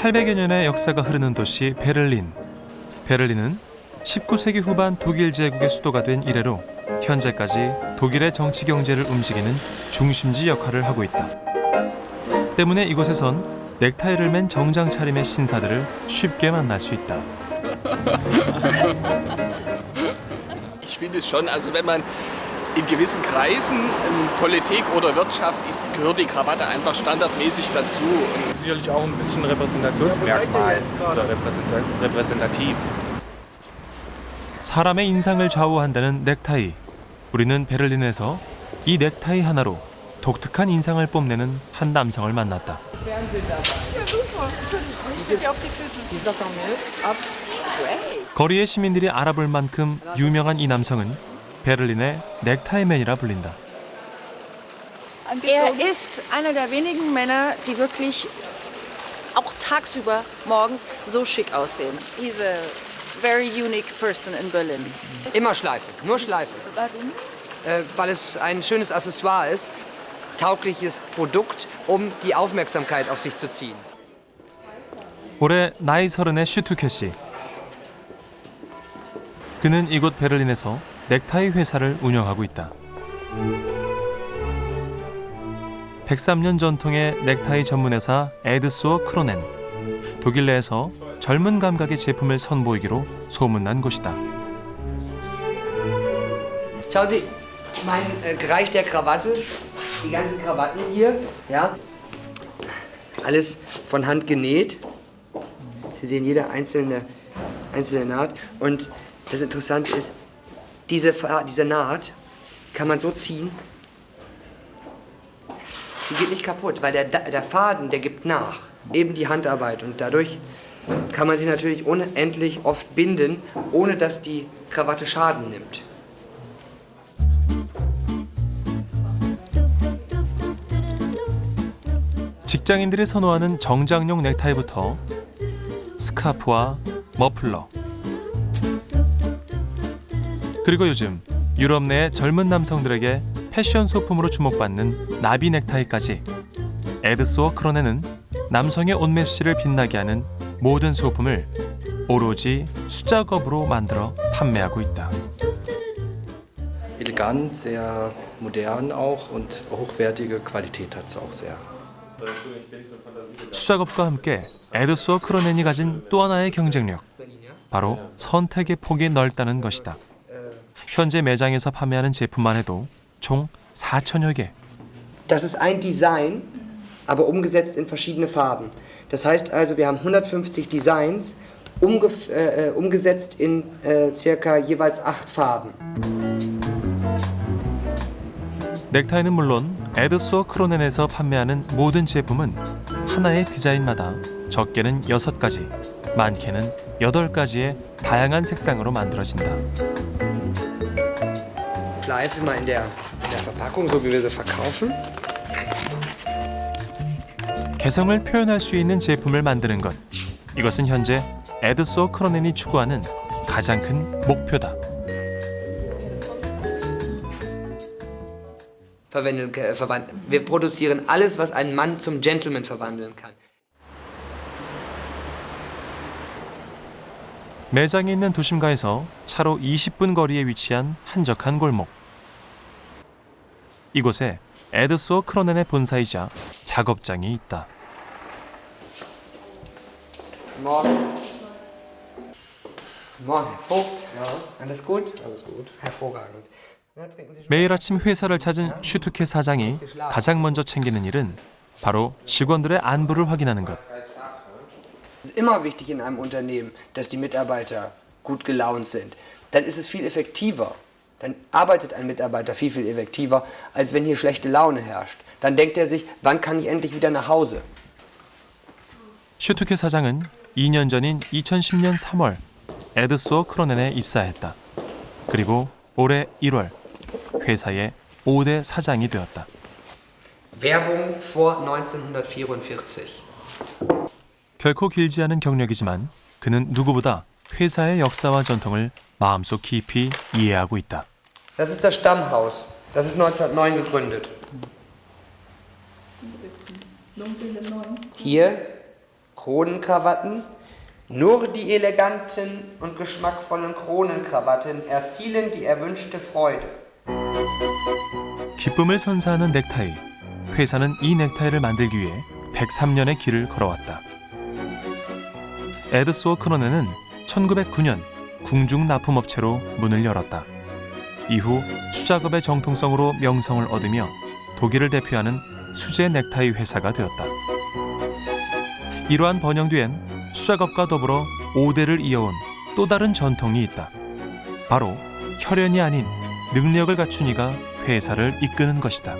800여 년의 역사가 흐르는 도시 베를린. 베를린은 19세기 후반 독일 제국의 수도가 된 이래로 현재까지 독일의 정치 경제를 움직이는 중심지 역할을 하고 있다. 때문에 이곳에선 넥타이를 맨 정장 차림의 신사들을 쉽게 만날 수 있다. In gewissen Kreisen, in Politik oder Wirtschaft ist, gehört die Krawatte einfach standardmäßig dazu. Und sicherlich auch ein bisschen Repräsentationsmerkmal oder repräsenta repräsentativ. 사람의 인상을 좌우한다는 넥타이. 우리는 베를린에서 이 넥타이 하나로 독특한 인상을 뽐내는 한 남성을 만났다. 거리의 시민들이 알아볼 만큼 유명한 이 남성은 베를린의 넥타이맨이라 불린다. Er ist einer der wenigen Männer, die wirklich auch tagsüber morgens so schick aussehen. He's a very unique person in Berlin. Immer Schleife, nur Schleife. Warum? Äh, weil es ein schönes Accessoire ist, taugliches Produkt, um die Aufmerksamkeit auf sich zu ziehen. 올해 나이 서른의 슈투케 씨. 그는 이곳 베를린에서 넥타이 회사를 운영하고 있다. 103년 전통의 넥타이 전문 회사 에드소어 크로넨. 독일 내에서 젊은 감각의 제품을 선보이기로 소문난 곳이다. Schauen Sie, mein äh, Bereich der Krawatte, die ganzen Krawatten hier, ja, alles von Hand genäht. Sie sehen jede einzelne, einzelne Naht. Und das Interessante ist, diese, Fa- diese Naht kann man so ziehen, sie geht nicht kaputt, weil der, der Faden, der gibt nach. Eben die Handarbeit. Und dadurch kann man sie natürlich unendlich oft binden, ohne dass die Krawatte Schaden nimmt. 직장인들이 선호하는 정장용 넥타이부터 스카프와 머플러 그리고 요즘 유럽 내 젊은 남성들에게 패션 소품으로 주목받는 나비 넥타이까지 에드소어 크로네는 남성의 옷맵시를 빛나게 하는 모든 소품을 오로지 수작업으로 만들어 판매하고 있다. elegant, sehr modern auch und hochwertige Qualität hat es auch sehr. 수작업과 함께 에드소어 크로넨이 가진 또 하나의 경쟁력 바로 선택의 폭이 넓다는 것이다. 현재 매장에서 판매하는 제품만 해도 총 4천여 개. Das ist ein Design, aber umgesetzt in verschiedene Farben. Das heißt also, wir haben 150 Designs umgef äh, äh, umgesetzt in äh, circa jeweils acht Farben. 넥타이는 물론 에드소어 크로넨에서 판매하는 모든 제품은 하나의 디자인마다 적게는 6가지, 많게는 8가지의 다양한 색상으로 만들어진다. Schleife mal in der, in der Verpackung, so wie wir sie verkaufen. 개성을 표현할 수 있는 제품을 만드는 것. 이것은 현재 에드소어 크로넨이 추구하는 가장 큰 목표다. Verwendeln, äh, verwand- wir produzieren alles, was einen Mann zum Gentleman verwandeln kann. 매장이 있는 도심가에서 차로 20분 거리에 위치한 한적한 골목. 이곳에 에드소어 크로넨의 본사이자 작업장이 있다. Morgen. Morgen, Herr Vogt. Alles gut? Alles gut. Hervorragend. Na, trinken Sie schon. 매일 아침 회사를 찾은 슈투케 사장이 가장 먼저 챙기는 일은 바로 직원들의 안부를 확인하는 것. Es ist immer wichtig in einem Unternehmen, dass die Mitarbeiter gut gelaunt sind. Dann ist es viel effektiver. Dann arbeitet ein Mitarbeiter viel, viel effektiver, als wenn hier schlechte Laune herrscht. Dann denkt er sich, wann kann ich endlich wieder nach Hause? 슈투케 사장은 2년 전인 2010년 3월 에드소어 크로넨에 입사했다. 그리고 올해 1월 회사의 5대 사장이 되었다. Werbung vor 1944. 결코 길지 않은 경력이지만 그는 누구보다 회사의 역사와 전통을 마음속 깊이 이해하고 있다. Das ist das Stammhaus. Das ist 1909 gegründet. Hier Kronenkrawatten. Nur die eleganten und geschmackvollen Kronenkrawatten erzielen die erwünschte Freude. 기쁨을 선사하는 넥타이. 회사는 이 넥타이를 만들기 위해 103년의 길을 걸어왔다. 에드소어 크로네는 1909년 궁중 납품업체로 문을 열었다. 이후 수작업의 정통성으로 명성을 얻으며 독일을 대표하는 수제 넥타이 회사가 되었다. 이러한 번영 뒤엔 수작업과 더불어 5대를 이어온 또 다른 전통이 있다. 바로 혈연이 아닌 능력을 갖춘 이가 회사를 이끄는 것이다.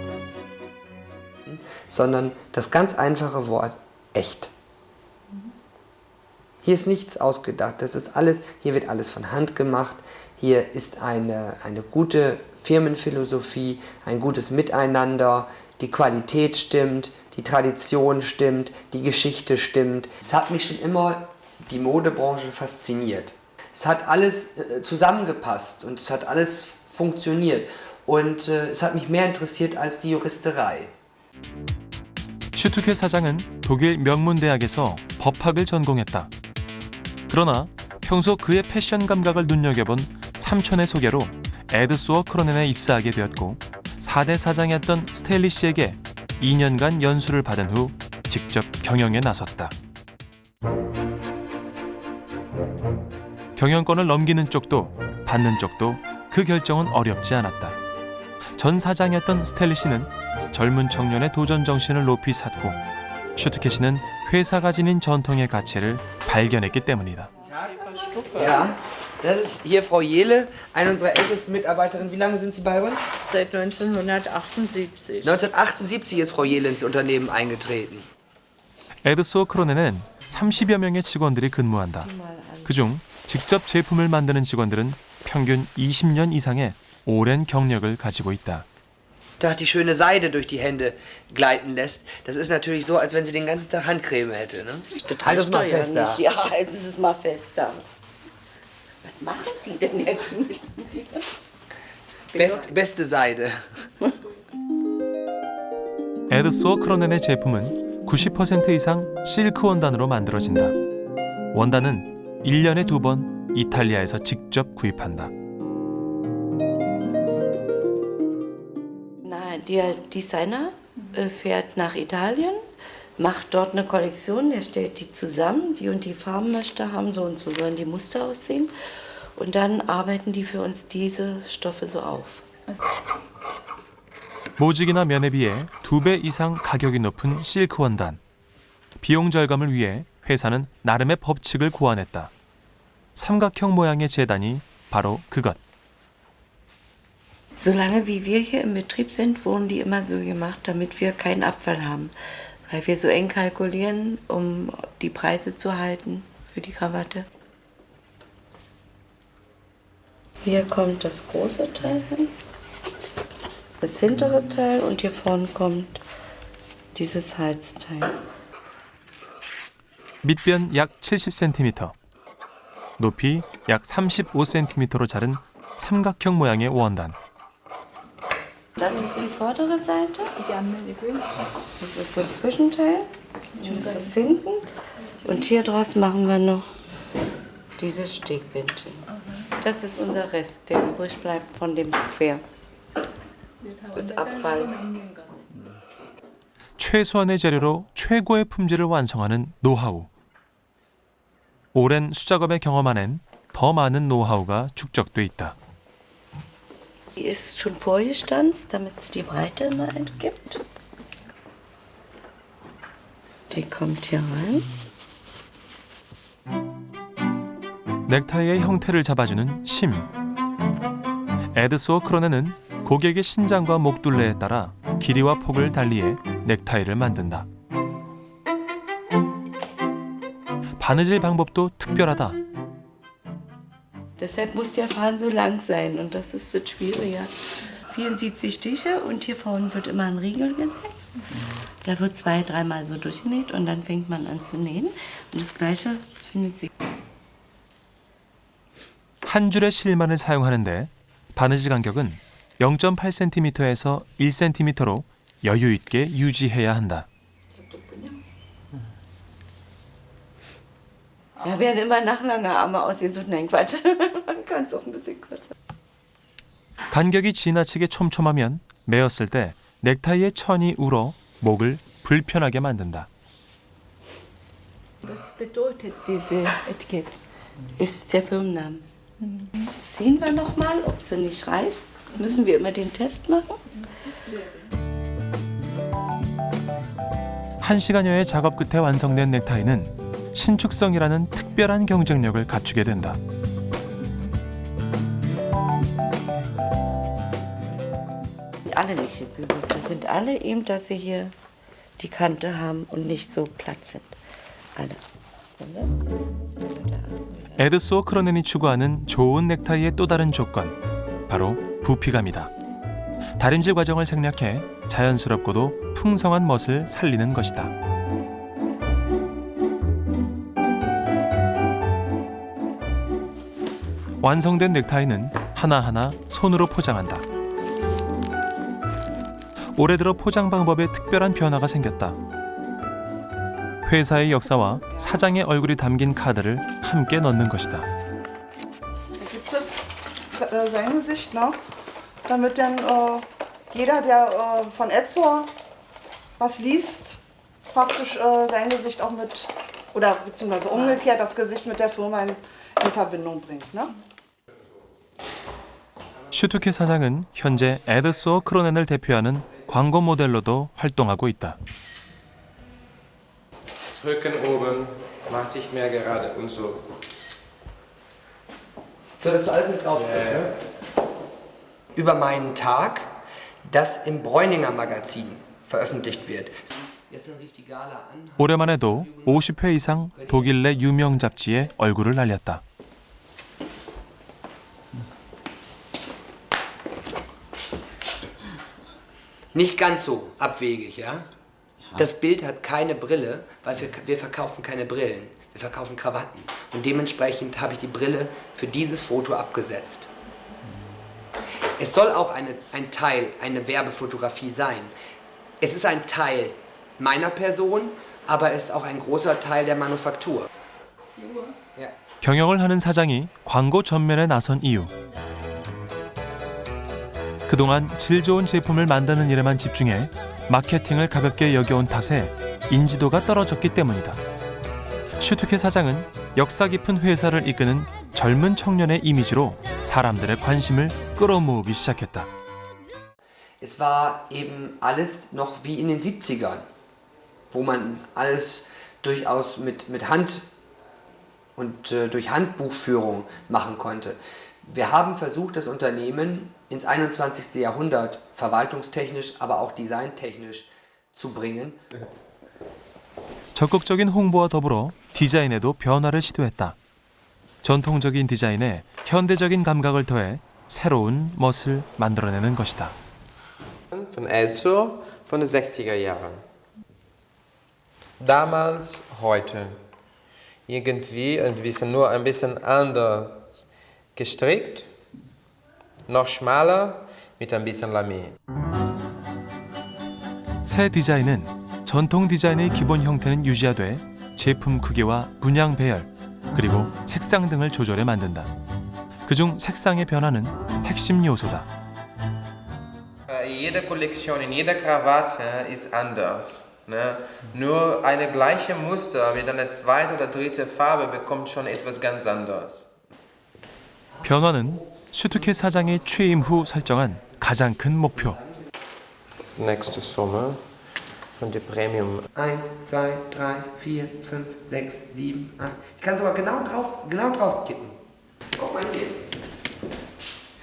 sondern das ganz einfache Wort echt. Hier ist nichts ausgedacht, das ist alles, hier wird alles von Hand gemacht, hier ist eine, eine gute Firmenphilosophie, ein gutes Miteinander, die Qualität stimmt, die Tradition stimmt, die Geschichte stimmt. Es hat mich schon immer die Modebranche fasziniert. Es hat alles äh, zusammengepasst und es hat alles funktioniert. Und äh, es hat mich mehr interessiert als die Juristerei. 슈투케 사장은 독일 명문대학에서 법학을 전공했다. 그러나 평소 그의 패션 감각을 눈여겨본 삼촌의 소개로 에드소어 크로넨에 입사하게 되었고 4대 사장이었던 스텔리 씨에게 2년간 연수를 받은 후 직접 경영에 나섰다. 경영권을 넘기는 쪽도 받는 쪽도 그 결정은 어렵지 않았다. 전 사장이었던 스텔리 씨는 젊은 청년의 도전 정신을 높이 샀고 슈트케 씨는 회사가 지닌 전통의 가치를 발견했기 때문이다. Ja, das ist hier Frau Jele, eine unserer ältesten Mitarbeiterinnen. Wie lange sind Sie bei uns? Seit 1978. 1978 ist Frau Jele ins Unternehmen eingetreten. 에드소 크로네는 30여 명의 직원들이 근무한다. 그중 직접 제품을 만드는 직원들은 평균 20년 이상의 오랜 경력을 가지고 있다. Da die schöne Seide durch die Hände gleiten lässt. Das ist natürlich so, als wenn sie den ganzen Tag Handcreme hätte. Ne? Halt das mal fest da. Ja, halten Sie es mal fest da. Was machen Sie denn jetzt mit mir? Best, beste Seide. 에드소 크로넨의 제품은 90% 이상 실크 원단으로 만들어진다. 원단은 1년에 두 번 이탈리아에서 직접 구입한다. Der Designer äh, fährt nach Italien, macht dort eine Kollektion, der stellt die zusammen, die und die Farben möchte er haben, so und so sollen die Muster aussehen. Und dann arbeiten die für uns diese Stoffe so auf. 모직이나 면에 비해 두 배 이상 가격이 높은 실크 원단. 비용 절감을 위해 회사는 나름의 법칙을 고안했다. 삼각형 모양의 재단이 바로 그것. Solange wie wir hier im Betrieb sind, wurden die immer so gemacht, damit wir keinen Abfall haben. Weil wir so eng kalkulieren, um die Preise zu halten für die Krawatte. Hier kommt das große Teil hin, das hintere Teil und hier vorne kommt dieses Halsteil. 밑변 약 70cm, 높이 약 35cm로 자른 삼각형 모양의 원단. Das ist die vordere Seite. Das ist das Zwischenteil. Das ist hinten. Und hier draus machen wir noch dieses Stegbändchen. Das ist unser Rest, der übrig bleibt von dem Square. Das Abfall. 최소한의 재료로 최고의 품질을 완성하는 노하우. 오랜 수작업의 경험 안엔 더 많은 노하우가 축적돼 있다. Die ist schon vorgestanzt, damit sie die Breite immer entgibt. Die kommt hier rein. 넥타이의 형태를 잡아주는 심. 에드소어 크로네는 고객의 신장과 목둘레에 따라 길이와 폭을 달리해 넥타이를 만든다. 바느질 방법도 특별하다. Deshalb muss der Faden so lang sein und das ist das Schwierige. 74 Stiche und hier vorne wird immer ein Riegel gesetzt. Da wird zwei, dreimal so durchgenäht und dann fängt man an zu nähen. Und das gleiche findet sich. 한 줄의 실만을 사용하는데 바느질 간격은 0.8cm에서 1cm로 여유 있게 유지해야 한다. Ja, werden immer nach langer Arme ausgesucht. Nein, Quatsch. Man kann es auch ein bisschen kürzer. 간격이 지나치게 촘촘하면 매었을 때 넥타이의 천이 울어 목을 불편하게 만든다. Was bedeutet diese Etikett? Ist der Firmenname. Ziehen wir noch mal, ob sie nicht reißt. Müssen wir immer den Test machen? 한 시간여의 작업 끝에 완성된 넥타이는 신축성이라는 특별한 경쟁력을 갖추게 된다. Alle nicht gebügelt. Das sind alle eben, dass sie hier die Kante haben und nicht so platt sind. Alle. 에드소 크로넨이 추구하는 좋은 넥타이의 또 다른 조건 바로 부피감이다. 다림질 과정을 생략해 자연스럽고도 풍성한 멋을 살리는 것이다. 완성된 넥타이는 하나하나 손으로 포장한다. 올해 들어 포장 방법에 특별한 변화가 생겼다. 회사의 역사와 사장의 얼굴이 담긴 카드를 함께 넣는 것이다. äh, äh, äh, äh? 슈투케 사장은 현재 에드소어 크로넨을 대표하는 광고 모델로도 활동하고 있다. Rücken oben, macht sich mehr gerade und so. So, dass du alles mit drauf sprichst, ne? Über meinen Tag, das im Bräuninger Magazin veröffentlicht wird. Gestern rief die Gala an. 올해만 해도 50회 이상 독일 내 유명 잡지에 얼굴을 날렸다. Nicht ganz so abwegig, ja? Das Bild hat keine Brille, weil wir, wir verkaufen keine Brillen. Wir verkaufen Krawatten. Und dementsprechend habe ich die Brille für dieses Foto abgesetzt. Es soll auch eine, ein Teil, eine Werbefotografie sein. Es ist ein Teil meiner Person, aber es ist auch ein großer Teil der Manufaktur. Ja. 경영을 하는 사장이 광고 전면에 나선 이유. 그동안 질 좋은 제품을 만드는 일에만 집중해 마케팅을 가볍게 여겨온 탓에 인지도가 떨어졌기 때문이다. 슈투케 사장은 역사 깊은 회사를 이끄는 젊은 청년의 이미지로 사람들의 관심을 끌어모으기 시작했다. Es war eben alles noch wie in den 70ern, wo man alles durchaus mit, mit Hand und äh, durch Handbuchführung machen konnte. Wir haben versucht, das Unternehmen ins 21. Jahrhundert verwaltungstechnisch, aber auch designtechnisch zu bringen. 적극적인 홍보와 더불어 디자인에도 변화를 시도했다. 전통적인 디자인에 현대적인 감각을 더해 새로운 멋을 만들어내는 것이다. Von Elzur von den 60er Jahren. Damals, heute. Irgendwie ein bisschen, nur ein bisschen anders gestrickt, Noch schmaler mit ein bisschen Lamé. 새 디자인은 전통 디자인의 기본 형태는 유지하되 제품 크기와 분양 배열 그리고 색상 등을 조절해 만든다. 그중 색상의 변화는 핵심 요소다. Äh, Jede Kollektion in jeder Krawatte ist anders. Ne? Nur eine gleiche Muster mit einer zweiten oder dritten Farbe bekommt schon etwas ganz anderes. 변화는 슈투케 사장이 취임 후 설정한 가장 큰 목표. Nächste Summe von der Premium 1, 2, 3, 4, 5, 6, 7, 8. Ich kann sogar genau drauf, genau drauf kippen. Guck mal hier.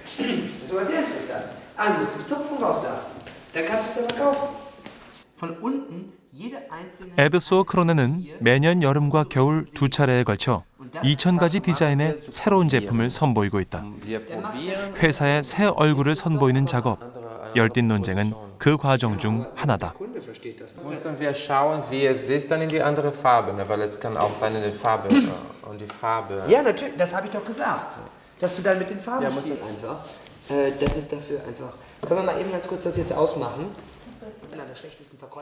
Das ist sogar sehr interessant. Ah, du musst die Tupfen rauslassen. Dann kannst du es ja verkaufen. Von unten jede einzelne. 에드소 크로네는 매년 여름과 겨울 두 차례에 걸쳐 2,000가지 디자인의 새로운 제품을 선보이고 있다. 회사의 새 얼굴을 선보이는 작업. 열띤 논쟁은 그 과정 중 하나다.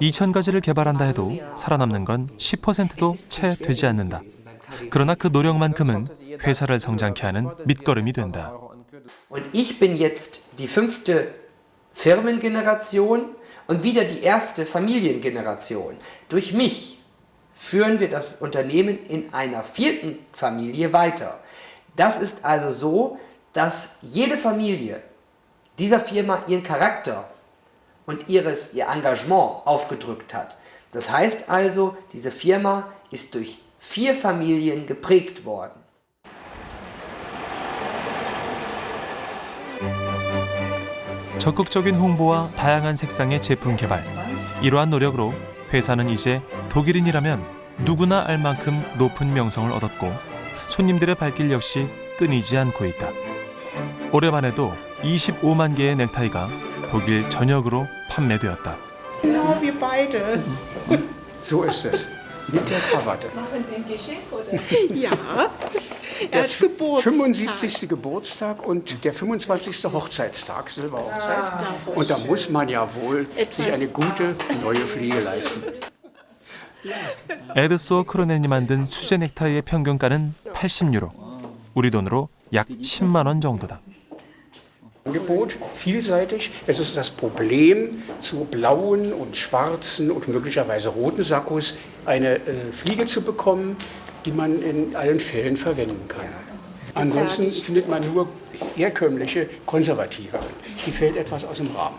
2,000가지를 개발한다 해도 살아남는 건 10%도 채 되지 않는다. 그러나 그 노력만큼은 회사를 성장케 하는 밑거름이 된다. Und ich bin jetzt die fünfte Firmengeneration und wieder die erste Familiengeneration. Durch mich führen wir das Unternehmen in einer vierten Familie weiter. Das ist also so, dass jede Familie dieser Firma ihren Charakter und ihres, ihr Engagement aufgedrückt hat. Das heißt also, diese Firma ist durch vier Familien geprägt worden. 적극적인 홍보와 다양한 색상의 제품 개발. 이러한 노력으로 회사는 이제 독일인이라면 누구나 알 만큼 높은 명성을 얻었고 손님들의 발길 역시 끊이지 않고 있다. 올해만 해도 25만 개의 넥타이가 독일 전역으로 판매되었다. Genau wie beide. So ist es. Mit der Krawatte. Machen Sie ein Geschenk, oder? ja. Er hat Geburtstag. 75. Geburtstag und der 25. Hochzeitstag, Silberhochzeit. Und da muss man ja wohl sich eine gute neue Fliege leisten. 에드소어 크로넨이 만든 수제 넥타이의 평균가는 80유로. 우리 돈으로 약 10만 원 정도다. Angebot vielseitig. Es ist das Problem, zu blauen und schwarzen und möglicherweise roten Sakkos eine äh, Fliege zu bekommen, die man in allen Fällen verwenden kann. Ansonsten findet man nur herkömmliche, konservative. Die fällt etwas aus dem Rahmen.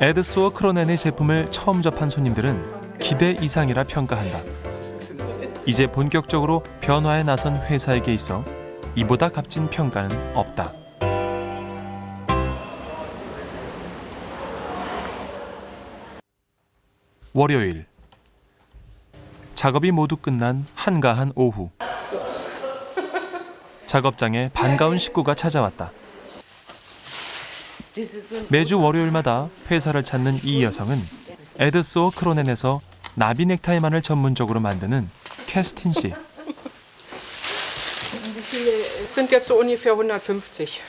에드소어 크로넨의 제품을 처음 접한 손님들은 기대 이상이라 평가한다. 이제 본격적으로 변화에 나선 회사에게 있어 이보다 값진 평가는 없다. 월요일 작업이 모두 끝난 한가한 오후 작업장에 반가운 식구가 찾아왔다. 매주 월요일마다 회사를 찾는 이 여성은 에드소어 크로넨에서 나비 넥타이만을 전문적으로 만드는 캐스틴 씨. Es sind jetzt so ungefähr 150.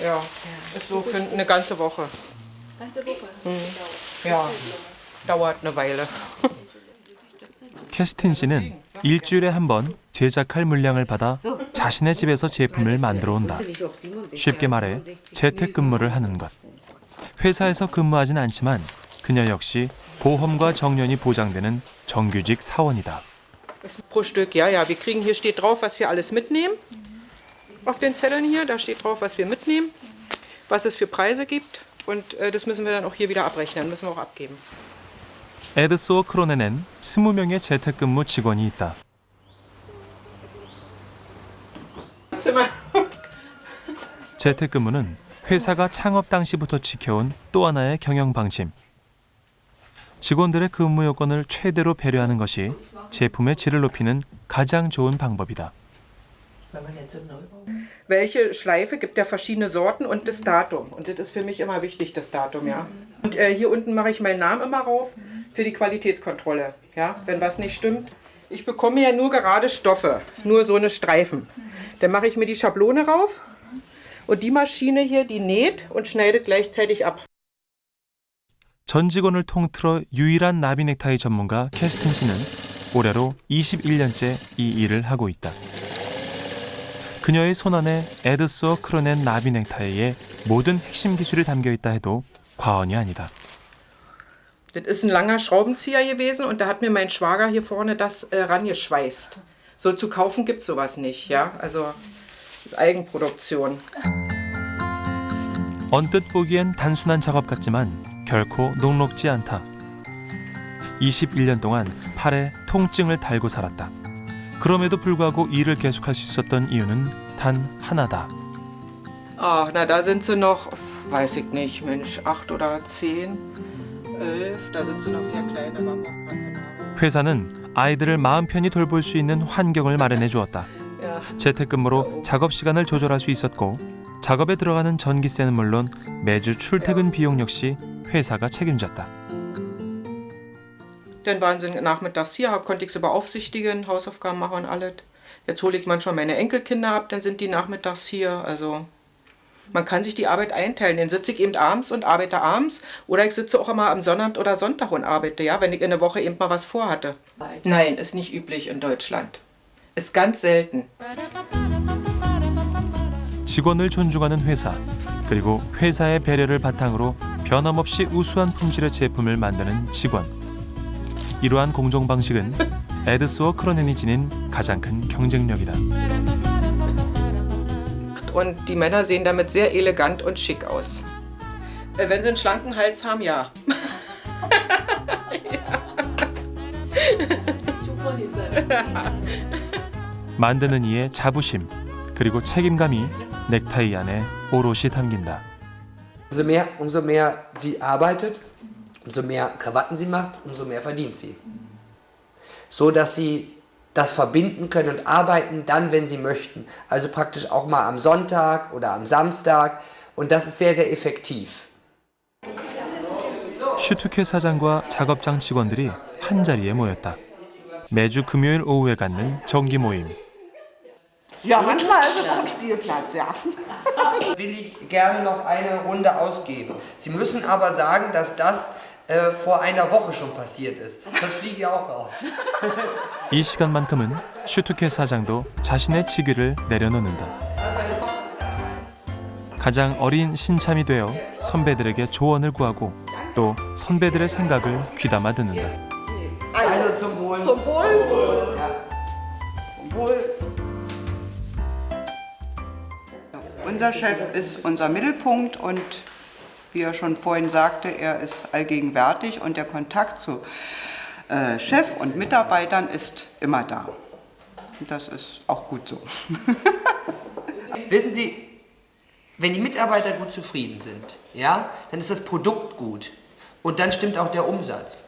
Ja, ist so für eine ganze Woche. Ganze Woche? Ja, dauert eine Weile. 캐스틴 씨는 일주일에 한 번 제작할 물량을 받아 자신의 집에서 제품을 만들어 온다. 쉽게 말해 재택근무를 하는 것. 회사에서 근무하진 않지만 그녀 역시 보험과 정년이 보장되는 정규직 사원이다. Pro Stück, ja, ja. Wir kriegen, hier steht drauf, was wir alles mitnehmen. Auf den Zetteln hier, da steht drauf, was wir mitnehmen, was es für Preise gibt. Und äh, das müssen wir dann auch hier wieder abrechnen, müssen wir auch abgeben. 에드소어 크로넨엔 20명의 재택근무 직원이 있다. 재택근무는 회사가 창업 당시부터 지켜온 또 하나의 경영 방침. 직원들의 근무 여건을 최대로 배려하는 것이 제품의 질을 높이는 가장 좋은 방법이다. Welche Schleife gibt ja verschiedene Sorten und das Datum. Und das ist für mich immer wichtig, das Datum, ja. Und äh, hier unten mache ich meinen Namen immer rauf für die Qualitätskontrolle. Ja, wenn was nicht stimmt. Ich bekomme ja nur gerade Stoffe, nur so eine Streifen. Dann mache ich mir die Schablone rauf und die Maschine hier, die näht und schneidet gleichzeitig ab. 전 직원을 통틀어 유일한 나비 넥타이 전문가 캐스틴 씨는 올해로 21년째 이 일을 하고 있다. 그녀의 손안에 에드소어 크로넨 나비 넥타이의 모든 핵심 기술이 담겨 있다 해도 과언이 아니다. Das ist ein langer Schraubenzieher gewesen und da hat mir mein Schwager hier vorne das äh, rangeschweißt. So zu kaufen gibt es sowas nicht, ja. Also ist Eigenproduktion. 언뜻 보기엔 단순한 작업 같지만 결코 녹록지 않다. 21년 동안 팔에 통증을 달고 살았다. 그럼에도 불구하고 일을 계속할 수 있었던 이유는 단 하나다. Ah, na da sind sie noch, weiß ich nicht, Mensch, acht oder zehn, elf, da sind sie noch sehr klein, aber haben noch Krankenhaus. 회사는 아이들을 마음 편히 돌볼 수 있는 환경을 마련해 주었다. 재택근무로 작업 시간을 조절할 수 있었고 작업에 들어가는 전기세는 물론 매주 출퇴근 비용 역시 회사가 책임졌다. Dann waren sie nachmittags hier, konnte ich sie beaufsichtigen, Hausaufgaben machen und alles. Jetzt hole ich manchmal meine Enkelkinder ab, dann sind die nachmittags hier. Also Man kann sich die Arbeit einteilen. Dann sitze ich eben abends und arbeite abends. Oder ich sitze auch immer am Sonnabend oder Sonntag und arbeite, ja, wenn ich in der Woche eben mal was vorhatte. Nein, ist nicht üblich in Deutschland. Ist ganz selten. 직원을 존중하는 회사 그리고 회사의 배려를 바탕으로 변함없이 우수한 품질의 제품을 만드는 직원 이러한 공정 방식은 에드스워 크로넨이 지닌 가장 큰 경쟁력이다. Und die Männer sehen damit sehr elegant und schick aus. Äh, Wenn sie einen schlanken Hals haben, ja. 만드는 이의 자부심 그리고 책임감이 넥타이 안에 오롯이 담긴다. Umso mehr, umso mehr sie arbeitet, umso mehr Krawatten sie macht, umso mehr verdient sie. So dass sie das verbinden können und arbeiten dann, wenn sie möchten. Also praktisch auch mal am Sonntag oder am Samstag. Und das ist sehr, sehr effektiv. 슈투케 사장과 작업장 직원들이 한 자리에 모였다. 매주 금요일 오후에 갖는 정기 모임. Ja, manchmal ist es auch ein Spielplatz, ja. Will ich gerne noch eine Runde ausgeben. Sie müssen aber sagen, dass das äh, vor einer Woche schon passiert ist. Sonst fliege ich auch raus. 이 시간만큼은 슈투케 사장도 자신의 직위를 내려놓는다. 가장 어린 신참이 되어 선배들에게 조언을 구하고 또 선배들의 생각을 귀담아 듣는다. Also zum Wohl. Zum Wohl. Ja. Zum Wohl. Unser Chef ist unser Mittelpunkt und wie er schon vorhin sagte, er ist allgegenwärtig und der Kontakt zu äh, Chef und Mitarbeitern ist immer da. Das ist auch gut so. Wissen Sie, wenn die Mitarbeiter gut zufrieden sind, ja, dann ist das Produkt gut. Und dann stimmt auch der Umsatz.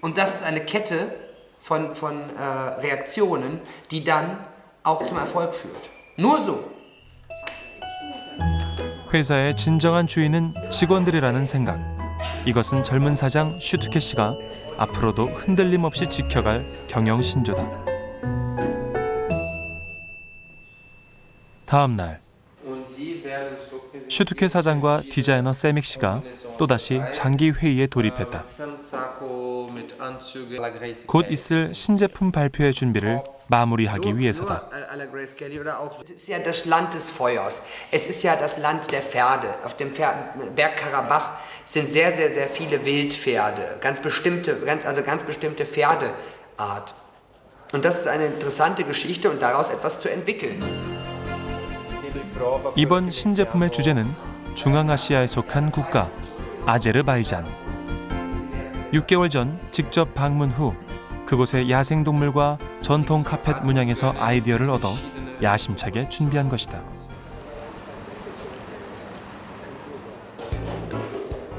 Und das ist eine Kette von, von äh, Reaktionen, die dann auch zum Erfolg führt. Nur so. 회사의 진정한 주인은 직원들이라는 생각. 이것은 젊은 사장 슈투케 씨가 앞으로도 흔들림 없이 지켜갈 경영 신조다. 다음 날 슈투케 사장과 디자이너 세믹 씨가 또다시 장기 회의에 돌입했다. 곧 있을 신제품 발표의 준비를 마무리하기 위해서다. Es ist ja das Land des Feuers. Es ist ja das Land der Pferde. Auf dem Pferd, Berg Karabach sind sehr, sehr, sehr viele Wildpferde. Ganz bestimmte, ganz, also ganz bestimmte Pferdeart. Und das ist eine interessante Geschichte und daraus etwas zu entwickeln. 이번 신제품의 주제는 중앙아시아에 속한 국가 아제르바이잔. 6개월 전 직접 방문 후 그곳의 야생동물과 전통 카펫 문양에서 아이디어를 얻어 야심차게 준비한 것이다.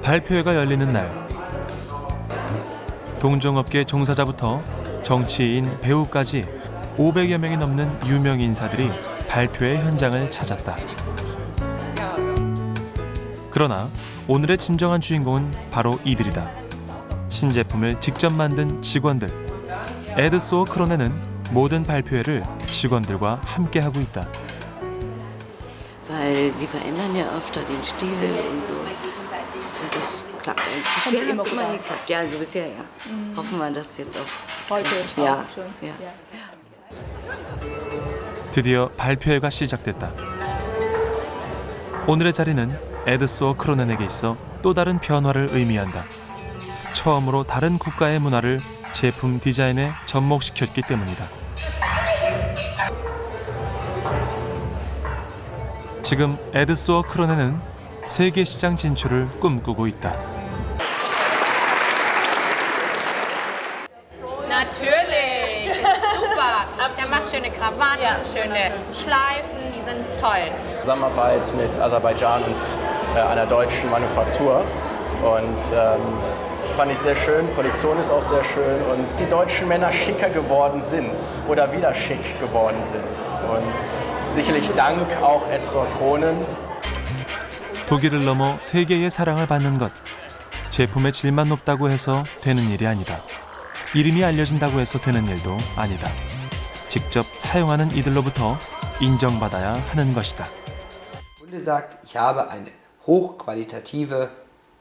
발표회가 열리는 날 동종업계 종사자부터 정치인, 배우까지 500여 명이 넘는 유명 인사들이 발표회 현장을 찾았다. 그러나 오늘의 진정한 주인공은 바로 이들이다. 신제품을 직접 만든 직원들. 에드소어 크로네는 모든 발표회를 직원들과 함께 하고 있다. Weil sie verändern ja öfter den Stil und so. Und das klappt eigentlich. Bisher hat es immer geklappt. Ja, also bisher ja. Hoffen wir, dass jetzt auch. Heute Ja, schon. ja. 드디어 발표회가 시작됐다. 오늘의 자리는 에드소어 크로넨에게 있어 또 다른 변화를 의미한다. 처음으로 다른 국가의 문화를 제품 디자인에 접목시켰기 때문이다. 지금 에드소어 크로넨은 세계 시장 진출을 꿈꾸고 있다. Natürlich, super. Der macht schöne Krawatten, schöne Schleifen, die sind toll. Zusammenarbeit mit Aserbaidschan und äh, einer deutschen Manufaktur. Und ähm, fand ich sehr schön. Kollektion ist auch sehr schön. Und die deutschen Männer schicker geworden sind oder wieder schick geworden sind. Und sicherlich dank auch Edzor Kronen. 독일을 넘어 세계의 사랑을 받는 것. 제품의 질만 높다고 해서 되는 일이 아니다. 이름이 알려진다고 해서 되는 일도 아니다. 직접 사용하는 이들로부터 인정받아야 하는 것이다. Kunde sagt, ich habe eine hochqualitative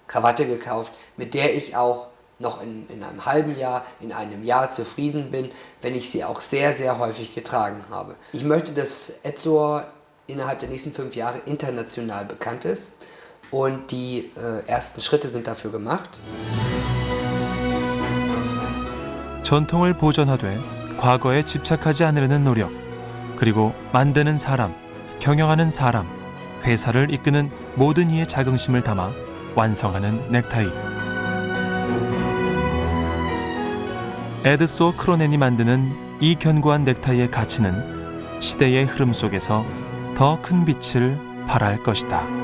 Krawatte gekauft, mit der ich auch noch in, in einem halben Jahr, in einem Jahr zufrieden bin, wenn ich sie auch sehr, sehr häufig getragen habe. Ich möchte, dass Edzor innerhalb der nächsten fünf Jahre international bekannt ist und die äh, ersten Schritte sind dafür gemacht. 전통을 보존하되 과거에 집착하지 않으려는 노력, 그리고 만드는 사람, 경영하는 사람, 회사를 이끄는 모든 이의 자긍심을 담아 완성하는 넥타이. 에드소 크로넨이 만드는 이 견고한 넥타이의 가치는 시대의 흐름 속에서 더 큰 빛을 발할 것이다.